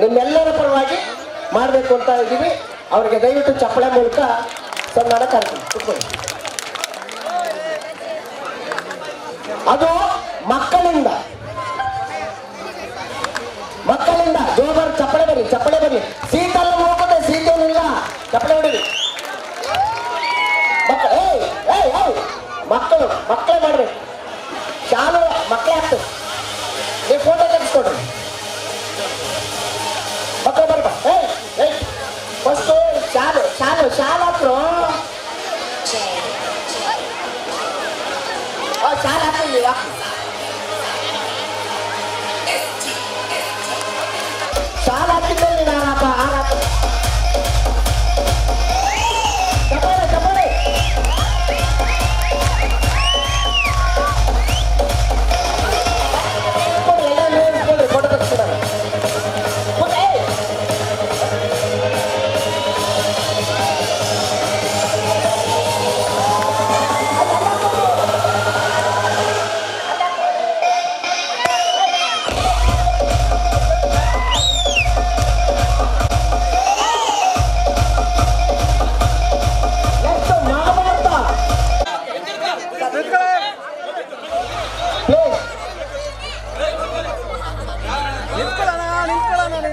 ನಿಮ್ಮೆಲ್ಲರ ಪರವಾಗಿ ಮಾಡಬೇಕು ಅಂತ ಇದ್ದೀವಿ. ಅವರಿಗೆ ದಯವಿಟ್ಟು ಚಪ್ಪಳೆ ಮೂಲಕ ಸನ್ಮಾನ ಕಾರ್ಯಕ್ರಮ. ಅದು ಮಕ್ಕಳಿಂದ. ಮಕ್ಕಳಿಂದ. ಜೋಬರ್ ಚಪ್ಪಳೆ ಬರಿ ಚಪ್ಪಳೆ ಬರಿ ಸೀಟಲ್ಲ ಹೋಗುತ್ತೆ ಸೀಟ್ ಏನಿಲ್ಲ ಚಪ್ಪಳೆ ಹೊಡಿರಿ. ಮಕ್ಕಳು ಮಕ್ಕಳು, ಮಕ್ಕಳೇ ಮಾಡ್ಬೇಕು ಶಾಲು ಮಕ್ಕಳೇ ಆಗ್ತದೆ. Tchau, tchau, bro. Oh, tchau, tchau. York.